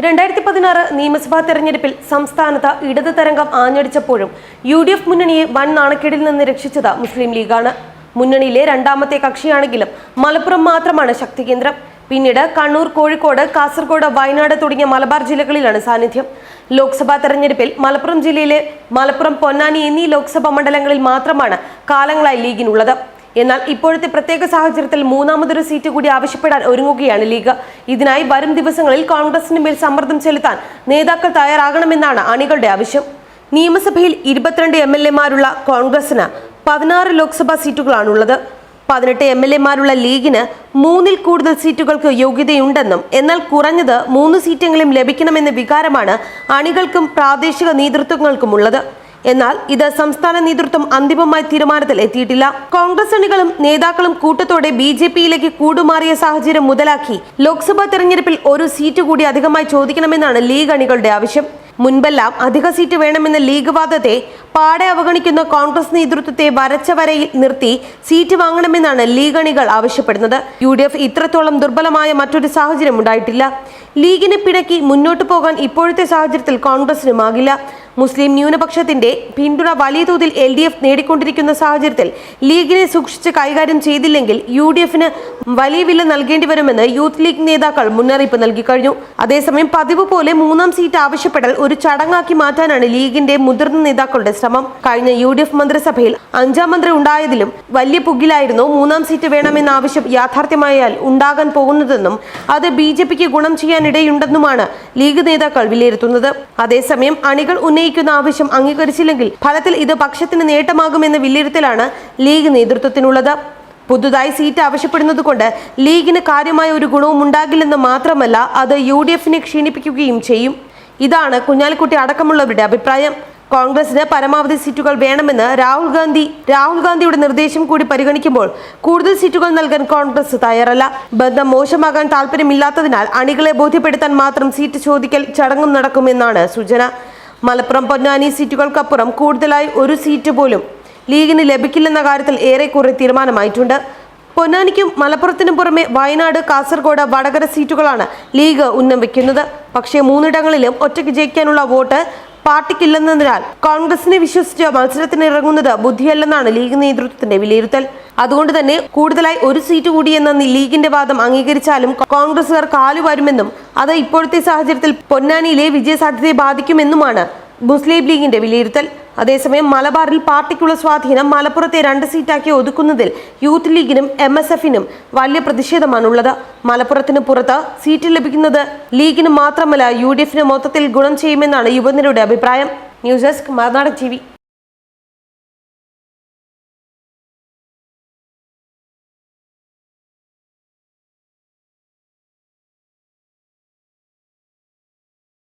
രണ്ടായിരത്തി പതിനാറ് നിയമസഭാ തെരഞ്ഞെടുപ്പിൽ സംസ്ഥാനത്ത് ഇടത് തരംഗം ആഞ്ഞടിച്ചപ്പോഴും യു ഡി എഫ് മുന്നണിയെ വൻ നാണക്കേടിൽ നിന്ന് രക്ഷിച്ചത് മുസ്ലിം ലീഗാണ്. മുന്നണിയിലെ രണ്ടാമത്തെ കക്ഷിയാണെങ്കിലും മലപ്പുറം മാത്രമാണ് ശക്തി കേന്ദ്രം പിന്നീട് കണ്ണൂർ കോഴിക്കോട് കാസർഗോഡ് വയനാട് തുടങ്ങിയ മലബാർ ജില്ലകളിലാണ് സാന്നിധ്യം. ലോക്സഭാ തെരഞ്ഞെടുപ്പിൽ മലപ്പുറം ജില്ലയിലെ മലപ്പുറം പൊന്നാനി എന്നീ ലോക്സഭാ മണ്ഡലങ്ങളിൽ മാത്രമാണ് കാലങ്ങളായി ലീഗിനുള്ളത്. എന്നാൽ ഇപ്പോഴത്തെ പ്രത്യേക സാഹചര്യത്തിൽ മൂന്നാമതൊരു സീറ്റ് കൂടി ആവശ്യപ്പെടാൻ ഒരുങ്ങുകയാണ് ലീഗ്. ഇതിനായി വരും ദിവസങ്ങളിൽ കോൺഗ്രസിന് മേൽ സമ്മർദ്ദം ചെലുത്താൻ നേതാക്കൾ തയ്യാറാകണമെന്നാണ് അണികളുടെ ആവശ്യം. നിയമസഭയിൽ ഇരുപത്തിരണ്ട് എം എൽ എമാരുള്ള കോൺഗ്രസിന് പതിനാറ് ലോക്സഭാ സീറ്റുകളാണുള്ളത്. പതിനെട്ട് എം എൽ എമാരുള്ള ലീഗിന് മൂന്നിൽ കൂടുതൽ സീറ്റുകൾക്ക് യോഗ്യതയുണ്ടെന്നും എന്നാൽ കുറഞ്ഞത് മൂന്ന് സീറ്റെങ്കിലും ലഭിക്കണമെന്ന വികാരമാണ് അണികൾക്കും പ്രാദേശിക നേതൃത്വങ്ങൾക്കുമുള്ളത്. എന്നാൽ ഇത് സംസ്ഥാന നേതൃത്വം അന്തിമമായ തീരുമാനത്തിൽ എത്തിയിട്ടില്ല. കോൺഗ്രസ് അണികളും നേതാക്കളും കൂട്ടത്തോടെ ബി ജെ പിയിലേക്ക് കൂടുമാറിയ സാഹചര്യം മുതലാക്കി. ലോക്സഭാ തെരഞ്ഞെടുപ്പിൽ ഒരു സീറ്റ് കൂടി അധികമായി ചോദിക്കണമെന്നാണ് ലീഗ് അണികളുടെ ആവശ്യം. മുൻപെല്ലാം അധിക സീറ്റ് വേണമെന്ന ലീഗ് വാദത്തെ പാടെ അവഗണിക്കുന്ന കോൺഗ്രസ് നേതൃത്വത്തെ വരച്ച വരയിൽ നിർത്തി സീറ്റ് വാങ്ങണമെന്നാണ് ലീഗ് അണികൾ ആവശ്യപ്പെടുന്നത്. യു ഡി എഫ് ഇത്രത്തോളം ദുർബലമായ മറ്റൊരു സാഹചര്യം ഉണ്ടായിട്ടില്ല. ലീഗിനെ പിണക്കി മുന്നോട്ടു പോകാൻ ഇപ്പോഴത്തെ സാഹചര്യത്തിൽ കോൺഗ്രസിനുമാകില്ല മുസ്ലിം ന്യൂനപക്ഷത്തിന്റെ പിന്തുണ വലിയ തോതിൽ എൽ ഡി എഫ് നേടിക്കൊണ്ടിരിക്കുന്ന സാഹചര്യത്തിൽ ലീഗിനെ സൂക്ഷിച്ച് കൈകാര്യം ചെയ്തില്ലെങ്കിൽ യു ഡി എഫിന് വലിയ വില നൽകേണ്ടി വരുമെന്ന് യൂത്ത് ലീഗ് നേതാക്കൾ മുന്നറിയിപ്പ് നൽകി കഴിഞ്ഞു. അതേസമയം പതിവ് പോലെ മൂന്നാം സീറ്റ് ആവശ്യപ്പെടൽ ഒരു ചടങ്ങാക്കി മാറ്റാനാണ് ലീഗിന്റെ മുതിർന്ന നേതാക്കളുടെ ശ്രമം. കഴിഞ്ഞ യു ഡി എഫ് മന്ത്രിസഭയിൽ അഞ്ചാം മന്ത്രി ഉണ്ടായതിലും വലിയ പുകിലായിരുന്നു. മൂന്നാം സീറ്റ് വേണമെന്ന ആവശ്യം യാഥാർത്ഥ്യമായാൽ ഉണ്ടാകാൻ പോകുന്നതെന്നും അത് ബി ജെ പിക്ക് ഗുണം ചെയ്യാനിടയുണ്ടെന്നുമാണ് ലീഗ് നേതാക്കൾ വിലയിരുത്തുന്നത്. അതേസമയം അണികൾ ഉന്നയിക്കുന്ന ആവശ്യം അംഗീകരിച്ചില്ലെങ്കിൽ ഫലത്തിൽ ഇത് പക്ഷത്തിന് നേട്ടമാകുമെന്ന വിലയിരുത്തലാണ് ലീഗ് നേതൃത്വത്തിനുള്ളത്. പുതുതായി സീറ്റ് ആവശ്യപ്പെടുന്നത് കൊണ്ട് ലീഗിന് കാര്യമായ ഒരു ഗുണവും ഉണ്ടാകില്ലെന്ന് മാത്രമല്ല അത് യു ഡി എഫിനെ ക്ഷീണിപ്പിക്കുകയും ചെയ്യും. ഇതാണ് കുഞ്ഞാലിക്കുട്ടി അടക്കമുള്ളവരുടെ അഭിപ്രായം. കോൺഗ്രസിന് പരമാവധി സീറ്റുകൾ വേണമെന്ന് രാഹുൽ ഗാന്ധി രാഹുൽ ഗാന്ധിയുടെ നിർദ്ദേശം കൂടി പരിഗണിക്കുമ്പോൾ കൂടുതൽ സീറ്റുകൾ നൽകാൻ കോൺഗ്രസ് തയ്യാറല്ല. ബന്ധം മോശമാകാൻ താല്പര്യമില്ലാത്തതിനാൽ അണികളെ ബോധ്യപ്പെടുത്താൻ മാത്രം സീറ്റ് ചോദിക്കൽ ചടങ്ങും നടക്കുമെന്നാണ് സൂചന. മലപ്പുറം പൊന്നാനി സീറ്റുകൾക്കപ്പുറം കൂടുതലായി ഒരു സീറ്റ് പോലും ലീഗിന് ലഭിക്കില്ലെന്ന കാര്യത്തിൽ ഏറെക്കുറെ തീരുമാനമായിട്ടുണ്ട്. പൊന്നാനിക്കും മലപ്പുറത്തിനും പുറമെ വയനാട് കാസർഗോഡ് വടകര സീറ്റുകളാണ് ലീഗ് ഉന്നം വയ്ക്കുന്നത് പക്ഷേ മൂന്നിടങ്ങളിലും ഒറ്റയ്ക്ക് ജയിക്കാനുള്ള വോട്ട് പാർട്ടിക്കില്ലെന്നതിനാൽ കോൺഗ്രസിനെ വിശ്വസിച്ച് മത്സരത്തിന് ഇറങ്ങുന്നത് ബുദ്ധിയല്ലെന്നാണ് ലീഗ് നേതൃത്വത്തിന്റെ വിലയിരുത്തൽ. അതുകൊണ്ട് തന്നെ കൂടുതലായി ഒരു സീറ്റ് കൂടിയെന്ന ലീഗിന്റെ വാദം അംഗീകരിച്ചാലും കോൺഗ്രസുകാർ കാലുവരുമെന്നും അത് ഇപ്പോഴത്തെ സാഹചര്യത്തിൽ പൊന്നാനിയിലെ വിജയസാധ്യതയെ ബാധിക്കുമെന്നുമാണ് മുസ്ലിം ലീഗിന്റെ വിലയിരുത്തൽ. അതേസമയം മലബാറിൽ പാർട്ടിക്കുള്ള സ്വാധീനം മലപ്പുറത്തെ രണ്ട് സീറ്റാക്കി ഒതുക്കുന്നതിൽ യൂത്ത് ലീഗിനും എം എസ് എഫിനും വലിയ പ്രതിഷേധമാണുള്ളത്. മലപ്പുറത്തിന് പുറത്ത് സീറ്റ് ലഭിക്കുന്നത് ലീഗിന് മാത്രമല്ല യു ഡി എഫിന് മൊത്തത്തിൽ ഗുണം ചെയ്യുമെന്നാണ് യുവജനരുടെ അഭിപ്രായം. ന്യൂസ് ഡെസ്ക് മറുനാടൻ ടി